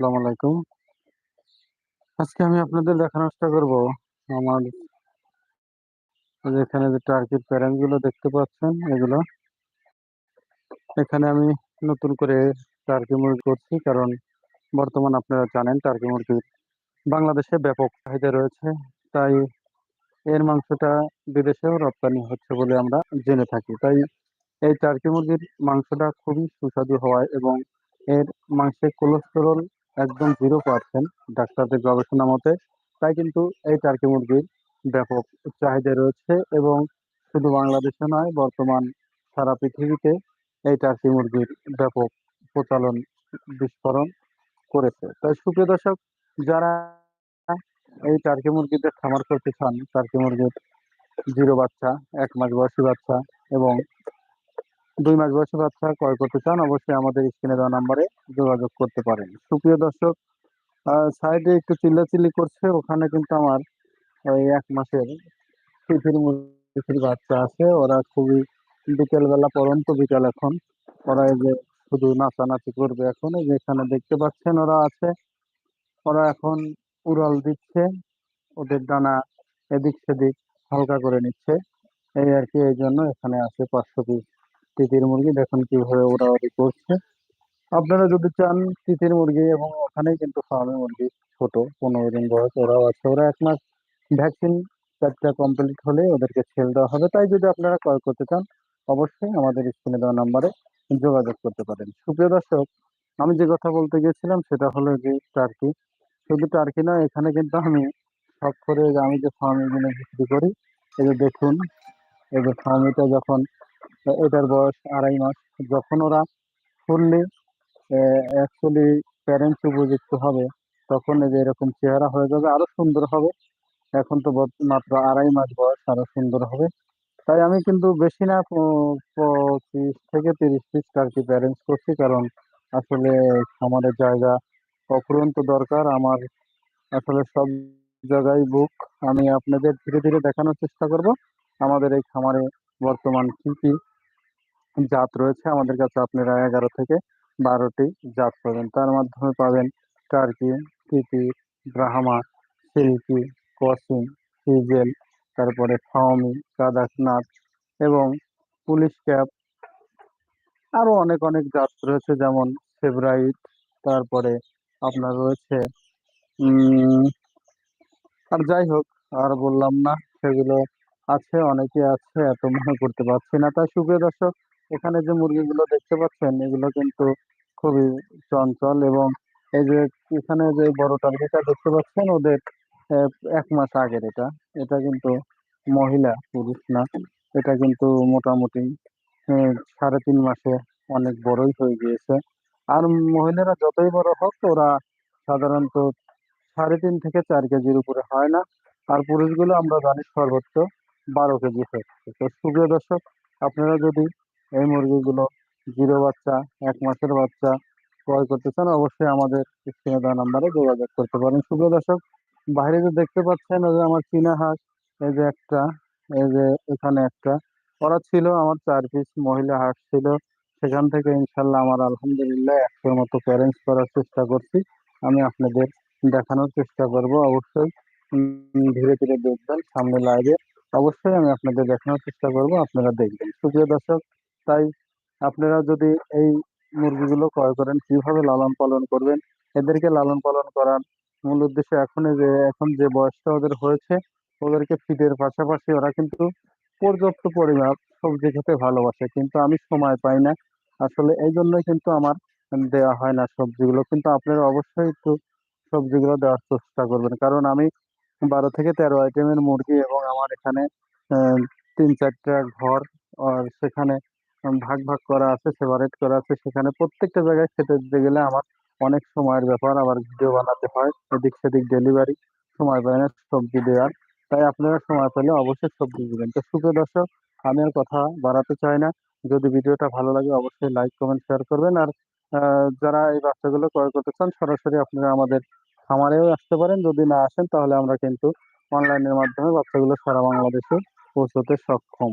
আসসালামু আলাইকুম। আজকে আমি আপনাদের দেখানোর চেষ্টা করব আমার এখানে যে টার্কির প্যারেন্টগুলো দেখতে পাচ্ছেন, এগুলো। এখানে আমি নতুন করে টার্কি মুরগি করছি, কারণ বর্তমান আপনারা জানেন টার্কি মুরগির বাংলাদেশে ব্যাপক চাহিদা রয়েছে, তাই এর মাংসটা বিদেশেও রপ্তানি হচ্ছে বলে আমরা জেনে থাকি। তাই এই টার্কি মুরগির মাংসটা খুবই সুস্বাদু হওয়ায় এবং এর মাংসে কোলেস্টেরল একদম জিরো পার্সেন্ট ডাক্তারদের গবেষণা মতে, তাই কিন্তু এই টার্কি মুরগির ব্যাপক চাহিদা রয়েছে এবং শুধু বাংলাদেশে নয়, বর্তমান সারা পৃথিবীতে এই টার্কি মুরগির ব্যাপক প্রচলন বিস্ফোরণ করেছে। তাই সুপ্রিয় দর্শক, যারা এই টার্কি মুরগিদের খামার করতে চান, টার্কি মুরগির জিরো বাচ্চা, এক মাস বয়সী বাচ্চা এবং দুই মাস বয়সী বাচ্চা ক্রয় করতে চান, অবশ্যই আমাদের স্ক্রিনে দেওয়া নাম্বারে যোগাযোগ করতে পারেন। সুপ্রিয় দর্শক সাইডে একটু চিল্লাচিল্লি করছে, ওখানে কিন্তু আমার ওই এক মাসের তিথির মুরগির বাচ্চা আছে। ওরা খুবই বিকেল বেলা পরন্ত বিকেল এখন। ওরা এই যে শুধু নাচানাচি করবে এখন, এই যে এখানে দেখতে পাচ্ছেন ওরা আছে। ওরা এখন উড়াল দিচ্ছে, ওদের ডানা এদিক সেদিক হালকা করে নিচ্ছে। এই আর কি, এই জন্য এখানে আছে পাঁচশো পিস তিতির মুরগি, দেখুন কীভাবে ওড়াউড়ি করছে। আপনারা যদি চান তিতির মুরগি এবং ওখানেই কিন্তু ফার্মে মুরগি ছোট, পনেরো দিন বয়স, ওরাও আছে। ওরা এক মাস ভ্যাকসিন চারটা কমপ্লিট হলে ওদেরকে ছেল দেওয়া হবে। তাই যদি আপনারা ক্রয় করতে চান, অবশ্যই আমাদের স্ক্রিনে দেওয়া নাম্বারে যোগাযোগ করতে পারেন। সুপ্রিয় দর্শক, আমি যে কথা বলতে গেছিলাম সেটা হলো যে টার্কি। শুধু টার্কি না এখানে কিন্তু আমি সব করে আমি যে ফার্মিগুলো বিক্রি করি, এই যে দেখুন, এই যে ফার্মিটা যখন এটার বয়স আড়াই মাস। যখন ওরা ফুললি অ্যাকচুয়ালি প্যারেন্টস উপযুক্ত হবে, তখন যে এরকম চেহারা হয়ে যাবে, আরও সুন্দর হবে। এখন তো মাত্র আড়াই মাস বয়স, আরও সুন্দর হবে। তাই আমি কিন্তু বেশি না পঁচিশ থেকে তিরিশ পিস কি প্যারেন্টস করছি, কারণ আসলে খামারের জায়গা অফুরন্ত দরকার। আমার আসলে সব জায়গায় বুক আমি আপনাদের ধীরে ধীরে দেখানোর চেষ্টা করব। আমাদের এই খামারে বর্তমান কি কি জাত রয়েছে। আমাদের কাছে আপনারা এগারো থেকে বারোটি জাত পাবেন। তার মাধ্যমে পাবেন টার্কি টিপি ব্রাহ্মা, সিল্কি কসিং সিজেল, তারপরে ফাওমি কাদাকনাথ এবং পুলিশ ক্যাপ। আরও অনেক অনেক জাত রয়েছে যেমন ফেব্রাইট তারপরে আপনার রয়েছে আর যাই হোক, আর বললাম না, সেগুলো আছে, অনেকে আছে, এত মনে করতে পারছি না। তাই সুপ্রিয় দর্শক এখানে যে মুরগিগুলো দেখতে পাচ্ছেন, এগুলো কিন্তু খুবই চঞ্চল এবং এই যে এখানে যে বড় টার্গেটা দেখতে পাচ্ছেন, ওদের এক মাস আগের এটা। এটা কিন্তু মহিলা পুরুষ না। এটা কিন্তু মোটামুটি সাড়ে তিন মাসে অনেক বড়ই হয়ে গিয়েছে। আর মহিলারা যতই বড় হোক, ওরা সাধারণত সাড়ে তিন থেকে চার কেজির উপরে হয় না। আর পুরুষগুলো আমরা জানি সর্বোচ্চ বারো কেজি হচ্ছে। তো সুপ্রিয় দর্শক, আপনারা যদি এই মুরগিগুলো জিরো বাচ্চা, এক মাসের বাচ্চা ক্রয় করতে চান, অবশ্যই আমাদের স্ক্রিনে নাম্বারে যোগাযোগ করতে পারেন। সুপ্রিয় দর্শক, বাইরে যে দেখতে পাচ্ছেন ওই যে আমার চীনা হাঁস, এই যে একটা, এই যে এখানে একটা, ওরা ছিল আমার চার পিস মহিলা হাঁস ছিল। সেখান থেকে ইনশাল্লাহ আমার আলহামদুলিল্লাহ একশোর মতো প্যারেন্টস করার চেষ্টা করছি। আমি আপনাদের দেখানোর চেষ্টা করব, অবশ্যই। ধীরে ধীরে দেখবেন, সামনে লাইভে অবশ্যই আমি আপনাদের দেখানোর চেষ্টা করব, আপনারা দেখবেন। সুপ্রিয় দর্শক তাই আপনারা যদি এই মুরগিগুলো ক্রয় করেন, কীভাবে লালন পালন করবেন? এদেরকে লালন পালন করার মূল উদ্দেশ্য এখন যে এখন যে বয়সটা ওদের হয়েছে, ওদেরকে ফিটের পাশাপাশি ওরা কিন্তু পর্যাপ্ত পরিমাণ সবজি খেতে ভালোবাসে। কিন্তু আমি সময় পাই না। আসলে এই জন্যই কিন্তু আমার দেওয়া হয় না সবজিগুলো। কিন্তু আপনারা অবশ্যই একটু সবজিগুলো দেওয়ার চেষ্টা করবেন। কারণ আমি বারো থেকে তেরো আইটেমের মুরগি এবং আমার এখানে তিন চারটা ঘর, আর সেখানে ভাগ ভাগ করা আছে সেপারেট করা আছে। সেখানে প্রত্যেকটা জায়গায় খেতে দিতে গেলে আমার অনেক সময়ের ব্যাপার। আবার ভিডিও বানাতে হয়, এদিক সেদিক ডেলিভারি সময় পায় না সবজি দেওয়ার। তাই আপনারা সময় পেলে অবশ্যই সবজি দেবেন। তো সুপ্রিয় দর্শক, আমি আর কথা বাড়াতে চাই না। যদি ভিডিওটা ভালো লাগে অবশ্যই লাইক কমেন্ট শেয়ার করবেন। আর যারা এই বাচ্চাগুলো ক্রয় করতে চান, সরাসরি আপনারা আমাদের খামারেও আসতে পারেন। যদি না আসেন, তাহলে আমরা কিন্তু অনলাইনের মাধ্যমে বাচ্চাগুলো সারা বাংলাদেশে পৌঁছতে সক্ষম।